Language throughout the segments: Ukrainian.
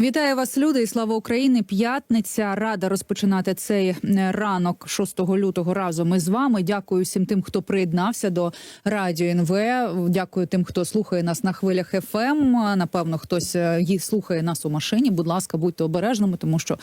Вітаю вас, люди, і слава Україні! П'ятниця рада розпочинати цей е, ранок 6 лютого разом із вами. Дякую всім тим, хто приєднався до радіо НВ. Дякую тим, хто слухає нас на хвилях ФМ. Напевно, хтось е, їх слухає нас у машині. Будь ласка, будьте обережними, тому що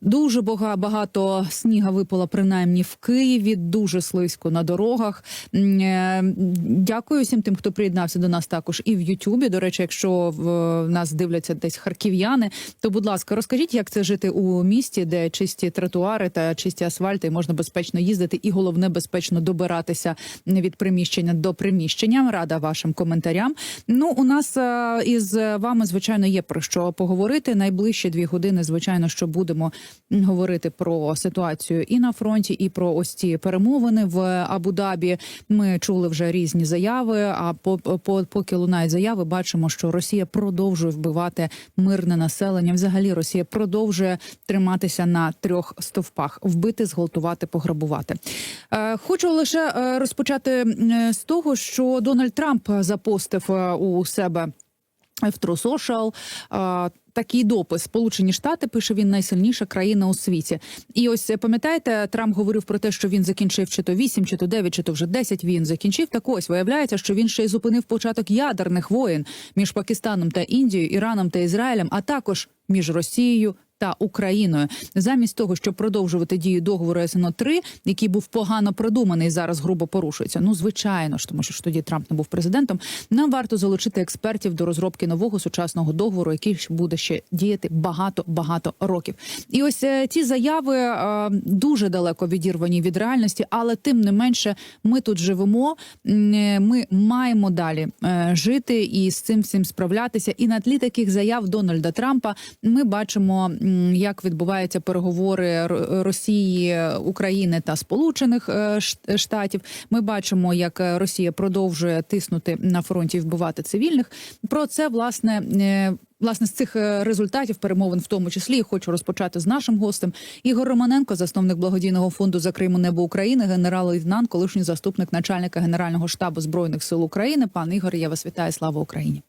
дуже бага- багато сніга випало принаймні в Києві. Дуже слизько на дорогах. Е, Дякую всім тим, хто приєднався до нас також і в Ютубі. До речі, якщо в е, нас дивляться десь харків'яни, то будь ласка, розкажіть, як це жити у місті, де чисті тротуари та чисті асфальти, можна безпечно їздити, і головне безпечно добиратися від приміщення до приміщення. Рада вашим коментарям. Ну, у нас е, із вами, звичайно, є про що поговорити. Найближчі дві години, звичайно, що будемо говорити про ситуацію і на фронті, і про ось ці перемовини в Абу-Дабі. Ми чули вже різні заяви. А по, по поки лунають заяви, бачимо, що Росія продовжує вбивати мирне населення. Взагалі, Росія продовжує триматися на трьох стовпах: вбити, зґвалтувати, пограбувати. Е, хочу лише е, розпочати е, з того, що Дональд Трамп запостив у себе в True Social, Такий допис Сполучені Штати пише він найсильніша країна у світі. І ось е, пам'ятаєте, Трамп говорив про те, що він закінчив чи то 8, чи то 9, чи то вже 10 Він закінчив. Так ось виявляється, що він ще й зупинив початок ядерних воєн між Пакистаном та Індією, Іраном та Ізраїлем, а також між Росією. Та Україною замість того, щоб продовжувати дію договору СНО 3 який був погано продуманий, зараз грубо порушується. Ну звичайно ж, тому що ж тоді Трамп не був президентом. Нам варто залучити експертів до розробки нового сучасного договору, який буде ще діяти багато багато років. І ось е, ці заяви е, дуже далеко відірвані від реальності, але тим не менше, ми тут живемо. е, Ми маємо далі е, жити і з цим всім справлятися. І на тлі таких заяв Дональда Трампа ми бачимо, як відбуваються переговори Росії, України та Сполучених е, Штатів. Ми бачимо, як е, Росія продовжує тиснути на фронті і вбивати цивільних. Про це власне. е, Власне, з цих результатів перемовин, в тому числі, хочу розпочати з нашим гостем Ігор Романенко, засновник благодійного фонду за Криму Небо України, генерал-лейтенант, колишній заступник начальника Генерального штабу збройних сил України. Пан Ігор, я вас вітаю. Слава Україні.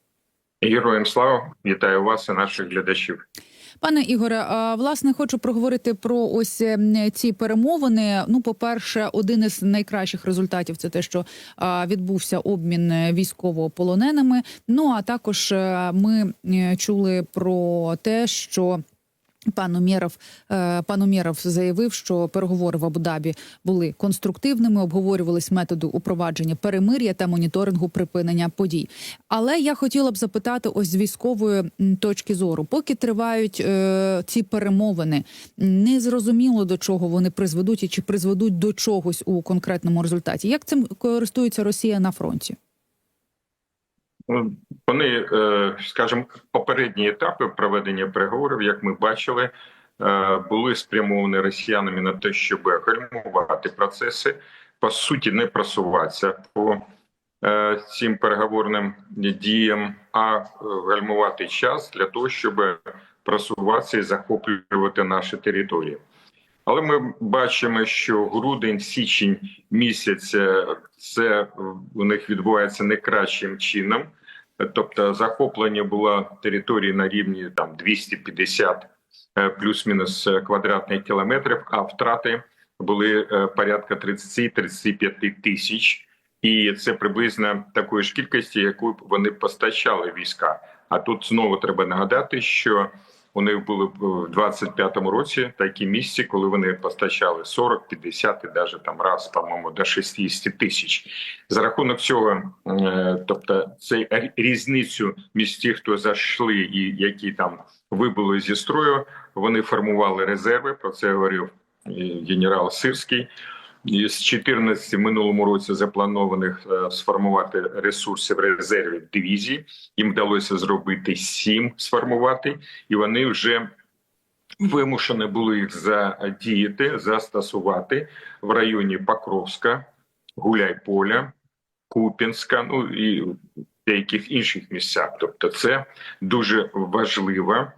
Героям слава, вітаю вас і наших глядачів. Пане Ігоре, власне, хочу проговорити про ось е, ці перемовини. Ну, по перше, один із найкращих результатів це те, що відбувся обмін е, військовополоненими. Ну а також е, ми чули про те, що. Пан Умєров, е, пан Умєров заявив, що переговори в Абу-Дабі були конструктивними, обговорювались методи упровадження перемир'я та моніторингу припинення подій. Але я хотіла б запитати, ось з військової точки зору, поки тривають е, ці перемовини, не зрозуміло до чого вони призведуть і чи призведуть до чогось у конкретному результаті. Як цим користується Росія на фронті? Вони, е, скажімо, попередні етапи проведення переговорів, як ми бачили, е, були спрямовані росіянами на те, щоб гальмувати процеси, по суті, не просуватися по е, цим переговорним діям, а гальмувати час для того, щоб просуватися і захоплювати наші території. Але ми бачимо, що грудень, січень місяць е, це у них відбувається не кращим чином. Тобто захоплення було території на рівні там 250 е, плюс-мінус е, квадратних кілометрів, а втрати були порядка 30-35 тисяч, і це приблизно такої ж кількості, яку вони постачали війська. А тут знову треба нагадати, що них були в 25-му році такі місці, коли вони постачали 40, 50 і навіть там раз, по-моєму, до 60 тисяч. За рахунок цього, е, тобто, цей різницю між ті, хто зайшли і які там вибули зі строю, вони формували резерви. Про це говорив генерал Сирський. І з 14 в минулому році запланованих е, сформувати ресурсів резервів дивізії. Їм вдалося зробити сім сформувати, і вони вже вимушені були їх задіяти, застосувати в районі Покровська, Гуляйполя, Купінська, ну і деяких інших місцях. Тобто, це дуже важливо,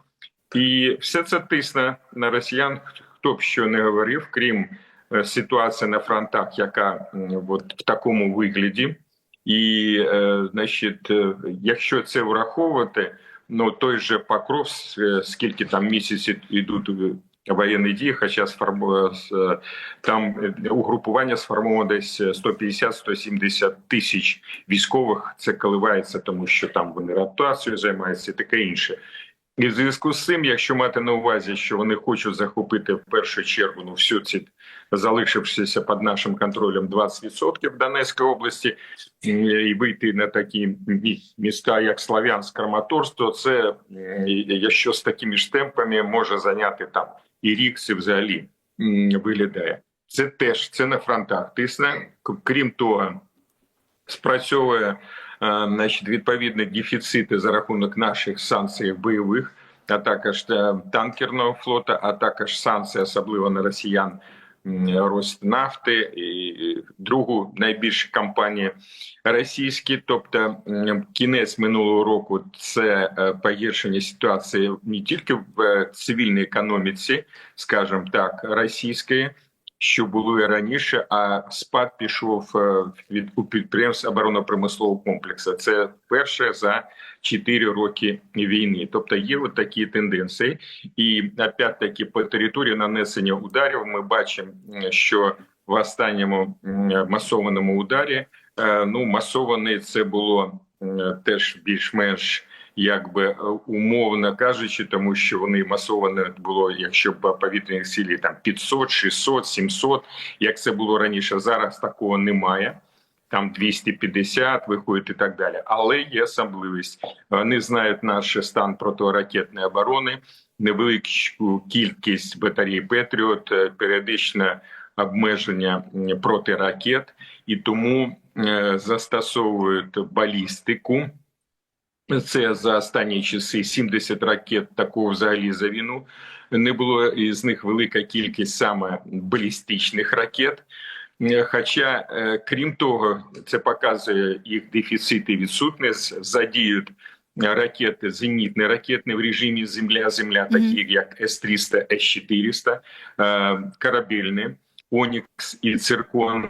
і все це тисне на росіян. Хто б що не говорив, крім е, на фронтах, яка от в такому вигляді. І, е, значить, е, якщо це враховувати, ну той же Покров, скільки там місяців йдуть е, воєнні дії, хоча сформу- е, там е, угрупування сформовано десь 150-170 тисяч військових. Це коливається, тому що там вони ротацією займаються і таке інше. І в зв'язку з цим, якщо мати на увазі, що вони хочуть захопити в першу чергу ну всю ці залишившися під нашим контролем 20% в Донецькій області і вийти на такі міста, як Слов'янськ, Краматорськ, то це якщо з такими ж темпами може зайняти там і рік, це взагалі виглядає. Це теж це на фронтах тисне. Крім того, спрацьовує значить, відповідні дефіцити за рахунок наших санкцій бойових, а також е, танкерного флота, а також санкції, особливо на росіян. м, Роснафти і другу найбільшу компанію російські, тобто кінець минулого року це е, погіршення ситуації не тільки в е, цивільній економіці, скажімо так, російської, що було і раніше, а спад пішов е, від у підприємств оборонно-промислового комплексу. Це перше за 4 роки війни. Тобто є от такі тенденції, і опять-таки по території нанесення ударів ми бачимо, що в останньому масованому ударі е, ну масований це було теж більш-менш якби е, умовно кажучи, тому що вони масовано було, якщо по повітряних силі там 500, 600, 700, як це було раніше. Зараз такого немає. Там 250 виходить і так далі. Але є особливість. Вони знають наш стан протиракетної оборони, невелику кількість батарей Петріот, е, періодичне обмеження м, проти ракет, і тому е, застосовують балістику. Це за останні часи 70 ракет такого взагалі за війну. Не було із них велика кількість саме балістичних ракет. Хоча, е, крім того, це показує їх дефіцит і відсутність, задіють ракети зенітні ракетні в режимі Земля-Земля, такі як С-300, С-400, е, корабельні, Онікс і Циркон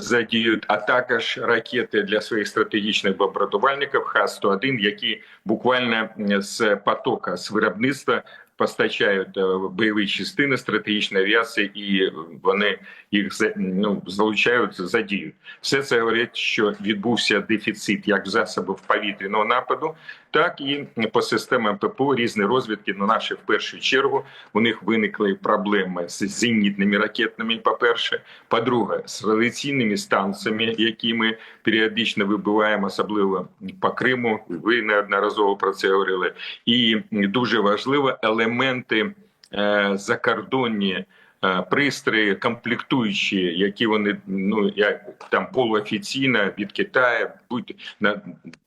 задіють, а також ракети для своїх стратегічних бомбардувальників Х-101, які буквально з потока з виробництва постачають е, бойові частини стратегічної авіації, і вони їх ну, залучають, задіють. Все це говорить, що відбувся дефіцит як засобів повітряного нападу, так і по системам ППО різні розвідки. На наші в першу чергу у них виникли проблеми з зенітними ракетними. По перше, по-друге, з радіаційними станціями, які ми періодично вибиваємо, особливо по Криму. Ви неодноразово про це говорили. І дуже важливо елементи е, закордонні. е, Пристрої комплектуючі, які вони ну як там полуофіційно від Китаю, будь на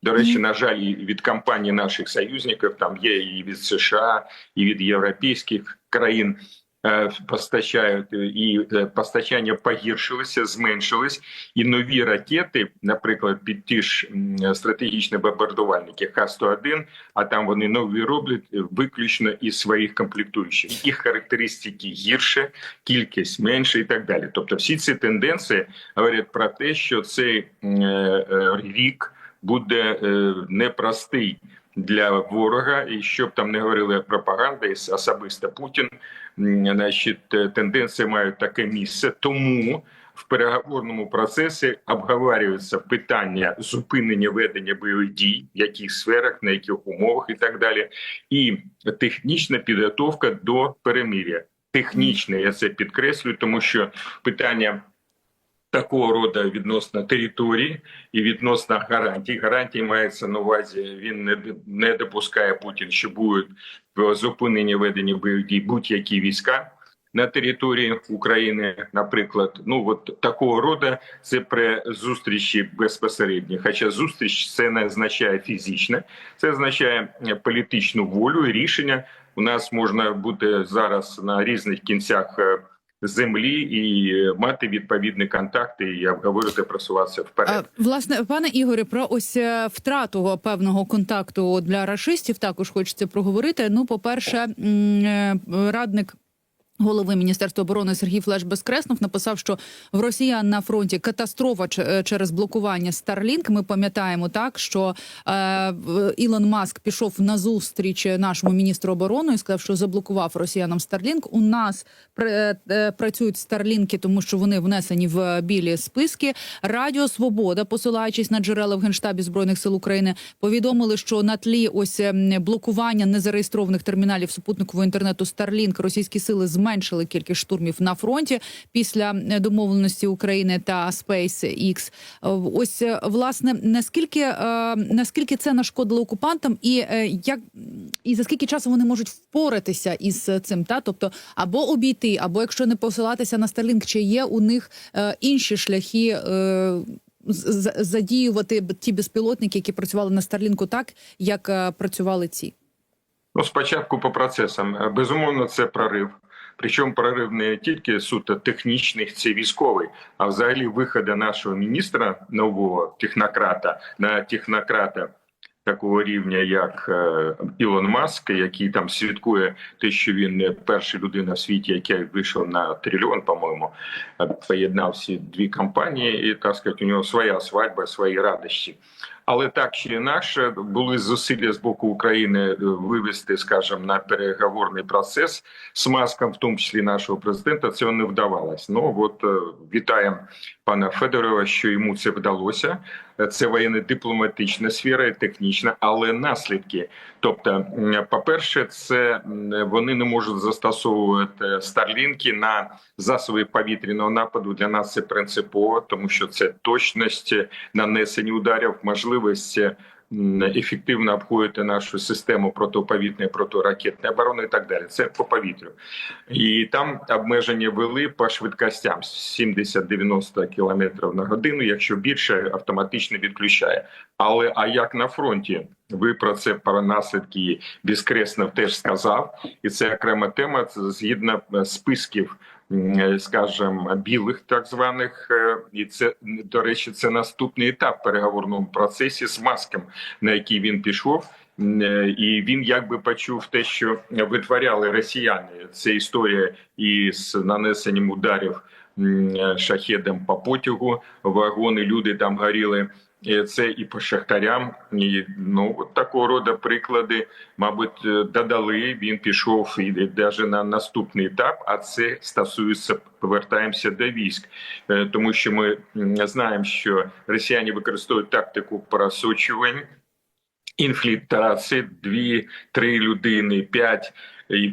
до речі, на жаль, і від компаній наших союзників там є і від США, і від європейських країн постачають, і е, постачання погіршилося, зменшилось, і нові ракети, наприклад, під ті ж стратегічні бомбардувальники Х-101, а там вони нові роблять е, виключно із своїх комплектуючих. Їх характеристики гірше, кількість менше і так далі. Тобто, всі ці тенденції говорять про те, що цей е, е, рік буде е, непростий для ворога, і щоб там не говорили пропаганда, і особисто Путін, значить, е, тенденції мають таке місце. Тому в переговорному процесі обговорюються питання зупинення ведення бойових дій, в яких сферах, на яких умовах і так далі, і технічна підготовка до перемиря. Технічне, я це підкреслюю, тому що питання такого роду відносно території і відносно гарантій. Гарантії мається на увазі. Він не, не допускає Путін, що будуть в зупиненні ведення бойових дій будь-які війська. На території України, наприклад, ну от такого роду це при зустрічі безпосередньо. Хоча зустріч це не означає фізичне, це означає е, політичну волю і рішення. У нас можна бути зараз на різних кінцях е, землі і е, мати відповідні контакти і обговорити просуватися вперед. А, власне, пане Ігоре, про ось е, втрату певного контакту для рашистів також хочеться проговорити. Ну, по перше, радник. Голови міністерства оборони Сергій Флеш Безкреснов написав, що в Росіян на фронті катастрофа е, через блокування Starlink. Ми пам'ятаємо так, що е, Ілон Маск пішов на зустріч нашому міністру оборони і сказав, що заблокував росіянам Starlink. У нас е, е, працюють Старлінки, тому що вони внесені в білі списки. Радіо Свобода, посилаючись на джерела в генштабі збройних сил України, повідомили, що на тлі ось блокування незареєстрованих терміналів супутникового інтернету Starlink російські сили зменшили кількість штурмів на фронті після е, домовленості України та SpaceX. Е, Ось е, власне наскільки наскільки це нашкодило окупантам, і як і за скільки часу вони можуть впоратися із цим, та тобто або обійти, або якщо не посилатися на Starlink, чи є у них інші шляхи. Задіювати ті безпілотники, які працювали на Старлінку, так як працювали ці. Ну, спочатку по процесам. Безумовно, це прорив. Причому прорив не тільки суто технічний, це військовий, а взагалі виходу нашого міністра нового технократа на технократа такого рівня, як е, Ілон Маск, який там свідкує те, що він не перша людина в світі, який вийшов на трильйон, по-моєму, поєднав всі дві компанії, і так сказати, у нього своя свадьба, свої радощі. Але так чи інакше були зусилля з боку України е, вивести, скажімо, на переговорний процес з маском, в тому числі нашого президента. Цього не вдавалось. Ну от е, вітаємо пана Федорова, що йому це вдалося. Це воєнно-дипломатична сфера, технічна, але наслідки. Тобто, по-перше, це вони не можуть застосовувати старлінки на засоби повітряного нападу. Для нас це принципово, тому що це точність нанесення ударів, можливість ефективно обходити нашу систему протиповітної, протиракетної оборони і так далі. Це по повітрю. І там обмеження вели по швидкостям 70-90 км на годину. Якщо більше, автоматично відключає. Але а як на фронті? Ви про це про наслідки Біскреснов теж сказав, і це окрема тема. Це згідно е, списків, м, скажімо, білих так званих, е, і це до речі, це наступний етап переговорному процесі з маском, на який він пішов. Е, І він якби почув те, що витворяли росіяни. Це історія із нанесенням ударів е, шахедом по потягу, вагони, люди там горіли. І Це і по шахтарям, і ну такого роду приклади, мабуть, е, додали. Він пішов і навіть на наступний етап. А це стосується повертаємося до військ, Е, тому що ми знаємо, що росіяни використовують тактику просочувань. Інфільтрації дві-три людини, п'ять,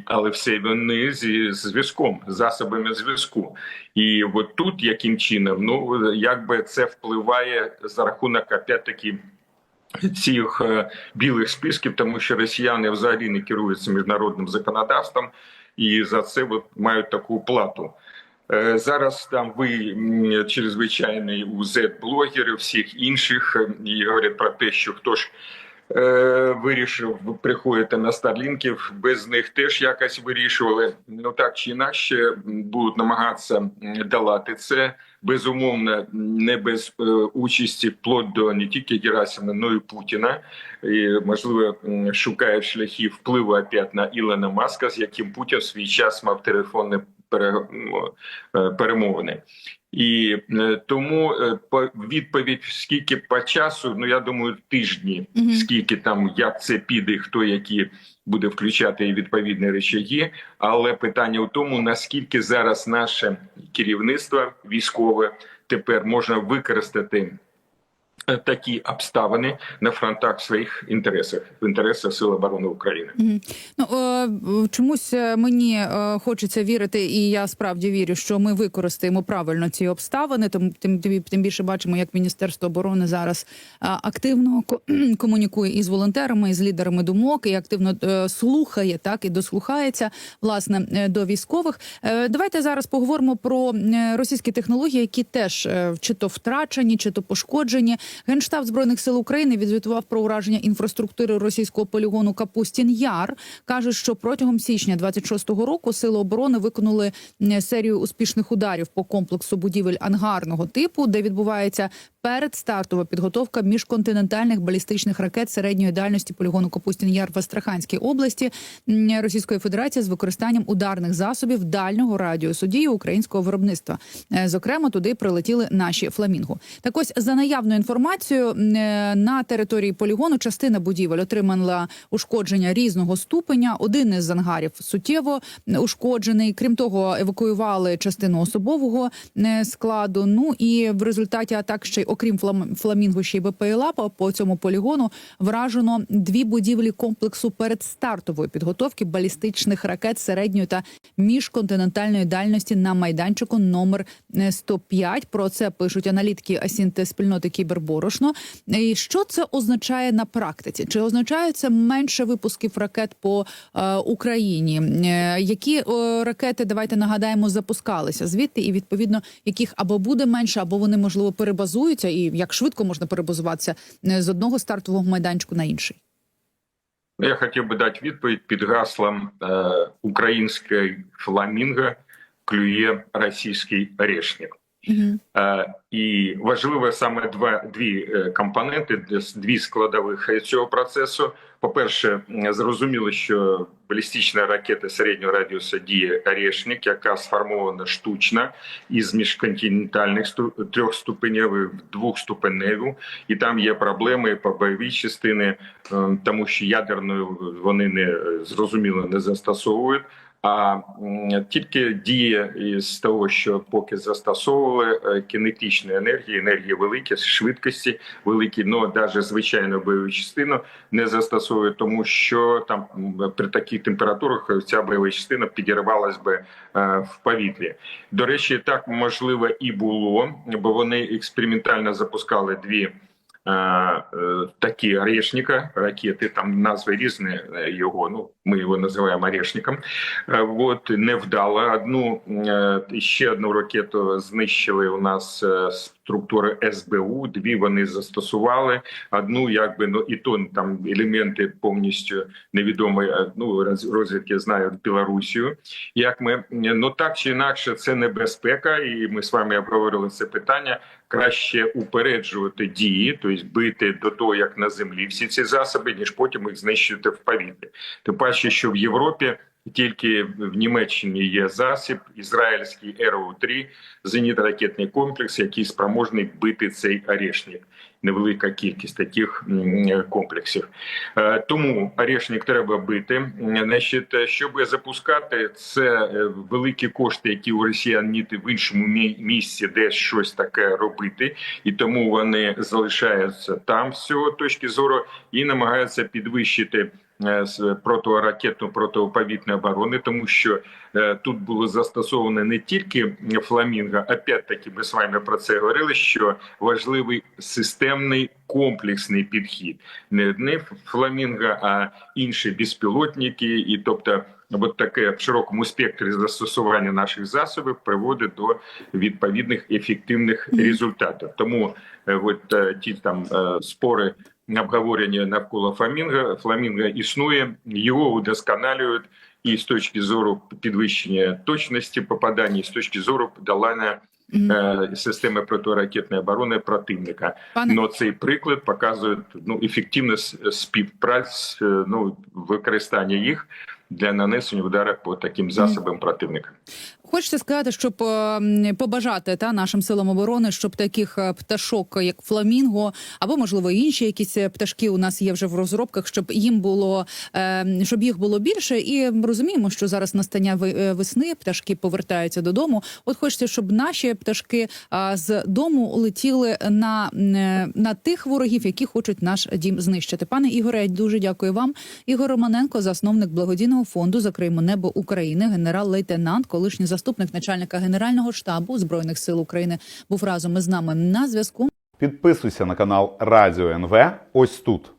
але все вони зі зв'язком, засобами зв'язку. І от тут яким чином, ну якби це впливає за рахунок опять-таки цих е, білих списків, тому що росіяни взагалі не керуються міжнародним законодавством і за це от мають таку плату. Е, Зараз там ви чрезвичайний УЗ блогери, всіх інших е, і говорять про те, що хто ж вирішив приходити на старлінків, без них теж якось вирішували. Ну так чи інакше будуть намагатися долати це. Безумовно, не без е, участі вплоть до не тільки Герасимова, но і Путіна. І, можливо, м, шукають шляхи впливу опять на Ілона Маска, з яким Путін в свій час мав телефонне м, е, перемовини. І е, тому е, по відповідь скільки по часу, ну я думаю, тижні, угу. скільки там як це піде, хто які буде включати відповідні речаги. Але питання в тому, наскільки зараз наше керівництво військове тепер можна використати. Е, Такі обставини на фронтах своїх інтересах в інтересах Сил оборони України. Ну е, в- чомусь е, мені е, хочеться вірити, і я справді вірю, що ми використаємо правильно ці обставини. Тому тим тим, більше бачимо, як Міністерство оборони зараз е, активно ко- комунікує із волонтерами, і з лідерами думок, і активно е, слухає, так і дослухається власне е, до військових. Е, Давайте зараз поговоримо про е, російські технології, які теж е, чи то втрачені, чи то пошкоджені. Генштаб збройних сил України відзвітував про ураження інфраструктури російського полігону Капустін Яр. каже, що протягом січня 26-го року сили оборони виконали серію успішних ударів по комплексу будівель ангарного типу, де відбувається передстартова підготовка міжконтинентальних балістичних ракет середньої дальності полігону Капустін Яр в Астраханській області Російської Федерації з використанням ударних засобів дальнього радіусу дії українського виробництва. Е, Зокрема, туди прилетіли наші фламінго. Так ось за наявною інформацією е, на території полігону частина будівель отримала ушкодження різного ступеня. Один із ангарів суттєво ушкоджений. Крім того, евакуювали частину особового е, складу. Ну і в результаті атак ще й окрім флам- фламінго, ще й БПЛА по, цьому полігону вражено дві будівлі комплексу передстартової підготовки балістичних ракет середньої та міжконтинентальної дальності на майданчику номер е, 105. Про це пишуть аналітики Асінте спільноти Кіберборошно. І що це означає на практиці? Чи означає це менше випусків ракет по е, Україні? Е, які е, ракети давайте нагадаємо запускалися звідти, і відповідно яких або буде менше, або вони можливо перебазуються, і як швидко можна перебазуватися е, з одного стартового майданчику на інший? Ну, Я хотів би дати відповідь під гаслом е, «Український фламінго клює російський орешник». Угу. Е, І важливо саме два дві е, компоненти, дві складових цього процесу. По-перше, зрозуміло, що балістична ракета середнього радіуса діє «Орешник», яка сформована штучно із міжконтинентальних стру- трьохступеневих в двохступеневу, і там є проблеми по бойовій частини, е, тому що ядерною вони не е, зрозуміло не застосовують. А тільки діє із того, що поки застосовували е, кінетичної енергії, енергії великі, швидкості великі, ну навіть звичайну бойову частину не застосовують, тому що там при таких температурах ця бойова частина підірвалась би е, в повітрі. До речі, так можливо і було, бо вони експериментально запускали дві. Е, е, Такі орешника ракети, там назви різні е, його. Ну ми його називаємо орешником. От не невдало. Одну е, ще одну ракету знищили у нас е, структури СБУ. Дві вони застосували. Одну, якби ну і то там елементи повністю невідомі. е, Ну роз- розвідки знають Білорусію. Як ми ну так чи інакше, це небезпека, і ми з вами обговорили це питання. Краще упереджувати дії, тобто бити до того, як на землі всі ці засоби, ніж потім їх знищити в повітрі. Тим паче, що в Європі тільки в Німеччині є засіб ізраїльський РО-3 зенітно-ракетний комплекс, який спроможний бити цей орешник. Невелика кількість таких комплексів. Е, Тому орешник треба бити. Значить, щоб запускати, це е, великі кошти, які у росіян ніти в іншому місці, де щось таке робити, і тому вони залишаються там з цього точки зору і намагаються підвищити з протиракетну протиповітряної оборони, тому що е, тут було застосовано не тільки фламінго, опять-таки ми з вами про це говорили. Що важливий системний комплексний підхід, не одне фламінго, а інші безпілотники, і тобто. От таке в широкому спектрі застосування наших засобів приводить до відповідних ефективних результатів. Тому е, от е, ті там е, спори обговорення навколо фламінго, фламінго існує, його удосконалюють і з точки зору підвищення точності попадання, і з точки зору подолання е, системи протиракетної оборони противника. Пане Но цей приклад показує ну ефективність співпраці, е, ну використання їх для нанесення ударів по таким засобам противника. Хочеться сказати, щоб е, побажати та нашим силам оборони, щоб таких е, пташок, як фламінго, або можливо інші якісь е, пташки у нас є вже в розробках, щоб їм було щоб їх було більше. І розуміємо, що зараз настання весни пташки повертаються додому. От хочеться, щоб наші пташки з дому летіли на, на тих ворогів, які хочуть наш дім знищити. Пане Ігоре, дуже дякую вам. Ігор Романенко, засновник благодійного фонду Закриємо небо України, генерал-лейтенант, колишній заступник начальника генерального штабу збройних сил України, був разом із нами на зв'язку. Підписуйся на канал Радіо НВ ось тут.